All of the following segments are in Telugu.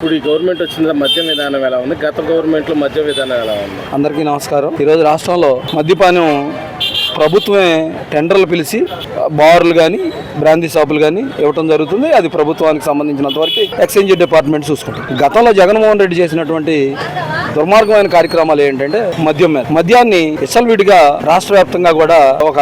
ఇప్పుడు ఈ గవర్నమెంట్ వచ్చిన మద్య విధానం ఎలా ఉంది? గత గవర్నమెంట్లో మద్య విధానం ఎలా ఉంది? అందరికీ నమస్కారం. ఈరోజు రాష్ట్రంలో మద్యపానం ప్రభుత్వమే టెండర్లు పిలిచి బార్లు కానీ బ్రాందీ షాపులు కానీ ఇవ్వటం జరుగుతుంది. అది ప్రభుత్వానికి సంబంధించినంత వరకు ఎక్స్చేంజ్ డిపార్ట్మెంట్ చూసుకుంటుంది గతంలో జగన్మోహన్ రెడ్డి చేసినటువంటి దుర్మార్గమైన కార్యక్రమాలు ఏంటంటే మద్యం మీద. మద్యాన్ని విచ్చలవిడిగా రాష్ట్ర వ్యాప్తంగా కూడా ఒక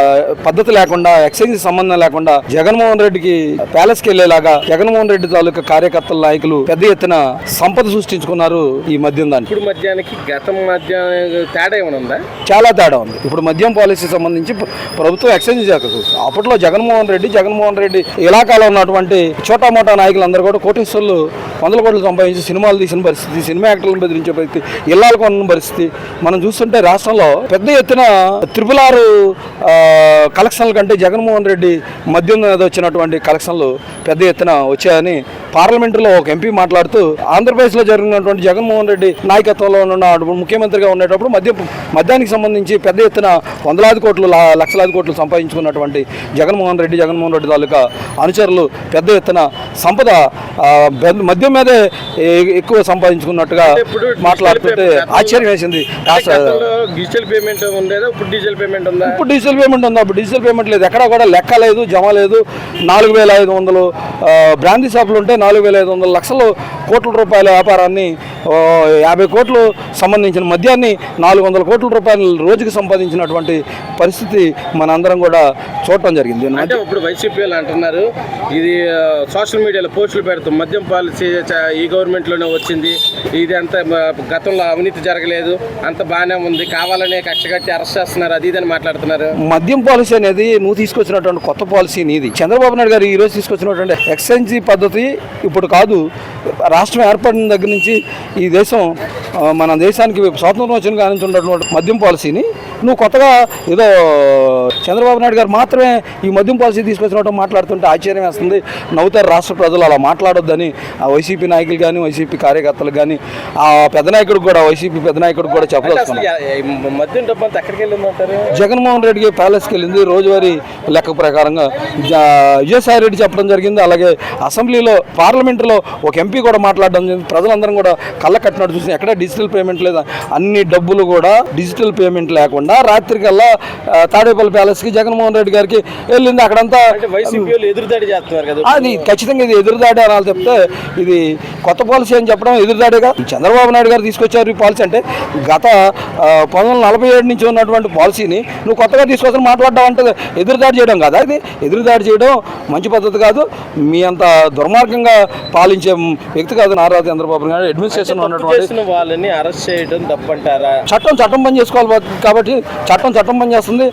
పద్ధతి లేకుండా ఎక్స్చేంజ్ సంబంధం లేకుండా జగన్మోహన్ రెడ్డికి ప్యాలెస్కి వెళ్ళేలాగా జగన్మోహన్ రెడ్డి తాలూకా కార్యకర్తల నాయకులు పెద్ద ఎత్తున సంపద సృష్టించుకున్నారు ఈ మద్యం దాన్ని ఇప్పుడు మద్యానికి గతం మద్యం తేడా ఏమైనా ఉందా? చాలా తేడా ఉంది. ఇప్పుడు మద్యం పాలసీ సంబంధించి ప్ర- ప్రభుత్వం ఎక్స్చేంజ్ చేస్తుంది అప్పట్లో జగన్మోహన్ రెడ్డి జగన్మోహన్ రెడ్డి ఇలాకాలో ఉన్నటువంటి చోటా మోటా నాయకులందరూ కూడా కోటేశ్వర్లు వందల కోట్లు సంపాదించి సినిమాలు తీసిన పరిస్థితి సినిమా యాక్టర్లను బెదిరించే పరిస్థితి ఇళ్ళాలు ఉన్న పరిస్థితి. మనం చూస్తుంటే రాష్ట్రంలో పెద్ద ఎత్తున త్రిపుల్ ఆరు కలెక్షన్ల కంటే జగన్మోహన్ రెడ్డి మద్యం మీద వచ్చినటువంటి కలెక్షన్లు పెద్ద ఎత్తున వచ్చాయని పార్లమెంటులో ఒక ఎంపీ మాట్లాడుతూ ఆంధ్రప్రదేశ్లో జరిగినటువంటి జగన్మోహన్ రెడ్డి నాయకత్వంలో ఉన్న ముఖ్యమంత్రిగా ఉండేటప్పుడు మద్య మద్యానికి సంబంధించి పెద్ద ఎత్తున వందలాది కోట్లు లక్షలాది కోట్లు సంపాదించుకున్నటువంటి జగన్మోహన్ రెడ్డి జగన్మోహన్ రెడ్డి తాలూకా అనుచరులు పెద్ద ఎత్తున సంపద మద్యం మీదే ఎక్కువ సంపాదించుకున్నట్టుగా మాట్లాడుతుంటే ఆశ్చర్యం వేసింది డిజిటల్ పేమెంట్ ఇప్పుడు ఉందా? ఇప్పుడు డిజిటల్ పేమెంట్ ఉంది? డిజిటల్ పేమెంట్ లేదు. ఎక్కడ కూడా లెక్క లేదు జమ లేదు. నాలుగు వేల ఐదు వందలు బ్రాందీ షాపులు ఉంటే నాలుగు వేల ఐదు వందల లక్షలు కోట్ల రూపాయల వ్యాపారాన్ని యాభై కోట్లు సంబంధించిన మద్యాన్ని నాలుగు వందల కోట్ల రూపాయలు రోజుకి సంపాదించినటువంటి పరిస్థితి మనందరం కూడా చూడటం జరిగింది. అంటే ఇప్పుడు వైసీపీ వాళ్ళు అంటున్నారు ఇది సోషల్ మీడియాలో పోస్టులు పెడతాం మద్యం పాలసీ ఈ గవర్నమెంట్లోనే వచ్చింది ఇది అంత గతంలో అవినీతి జరగలేదు అంత బాగానే ఉంది కావాలనే కట్టి అరెస్ట్ చేస్తున్నారు అది ఇది అని మాట్లాడుతున్నారు. మద్యం పాలసీ అనేది నువ్వు తీసుకొచ్చినటువంటి కొత్త పాలసీ నీది. చంద్రబాబు నాయుడు గారు ఈ రోజు తీసుకొచ్చినటువంటి ఎక్స్చేంజ్ పద్ధతి ఇప్పుడు కాదు రాష్ట్రం ఏర్పడిన దగ్గర నుంచి ఈ దేశం మన దేశానికి స్వాతంత్రం వచ్చిన కాడి ఉన్నటువంటి మద్యం పాలసీని నువ్వు కొత్తగా ఏదో చంద్రబాబు నాయుడు గారు మాత్రమే ఈ మద్యం పాలసీ తీసుకొచ్చినట్టు మాట్లాడుతుంటే ఆశ్చర్యం వేస్తుంది. నవ్వుతారు రాష్ట్ర ప్రజలు అలా మాట్లాడొద్దని ఆ వైసీపీ నాయకులు కానీ వైసీపీ కార్యకర్తలు కానీ ఆ పెద్ద నాయకుడికి కూడా వైసీపీ పెద్ద నాయకుడికి కూడా చెప్పదలుచుకున్నాను వెళ్ళిందంటారు జగన్మోహన్ రెడ్డికి ప్యాలెస్కి వెళ్ళింది రోజువారీ లెక్క ప్రకారంగా. విజయసాయి రెడ్డి చెప్పడం జరిగింది. అలాగే అసెంబ్లీలో పార్లమెంటులో ఒక ఎంపీ కూడా మాట్లాడడం జరిగింది. ప్రజలందరం కూడా కళ్ళ కట్టినట్టు చూసి ఎక్కడ డిజిటల్ పేమెంట్ లేదా అన్ని డబ్బులు కూడా డిజిటల్ పేమెంట్ లేకుండా రాత్రికల్లా ఆ, తాడేపల్లి ప్యాలెస్కి జగన్మోహన్ రెడ్డి గారికి వెళ్ళింది అక్కడంతా. ఎదురుదాడి చేస్తున్నారు కదా. అది ఖచ్చితంగా ఇది ఎదురుదాడి అనాలి చెప్తే ఇది కొత్త పాలసీ అని చెప్పడం ఎదురుదాడిగా. చంద్రబాబు నాయుడు గారు తీసుకొచ్చారు ఈ పాలసీ అంటే గత పంతొమ్మిది వందల నలభై ఏడు నుంచి ఉన్నటువంటి పాలసీని నువ్వు కొత్తగా తీసుకొచ్చి మాట్లాడడం అంటే ఎదురుదాడి చేయడం కాదా. ఇది ఎదురుదాడి చేయడం మంచి పద్ధతి కాదు. మీ అంత దుర్మార్గంగా పాలించే వ్యక్తి కాదు నారా చంద్రబాబు నాయుడు. అడ్మినిస్ట్రేషన్ ఉన్నటువంటి వాళ్ళని అరెస్ట్ చేయడం తప్పంటారా? చట్టం చట్టం పని చేసుకోవాలి కాబట్టి చట్టం చట్టం పని చేస్తుంది.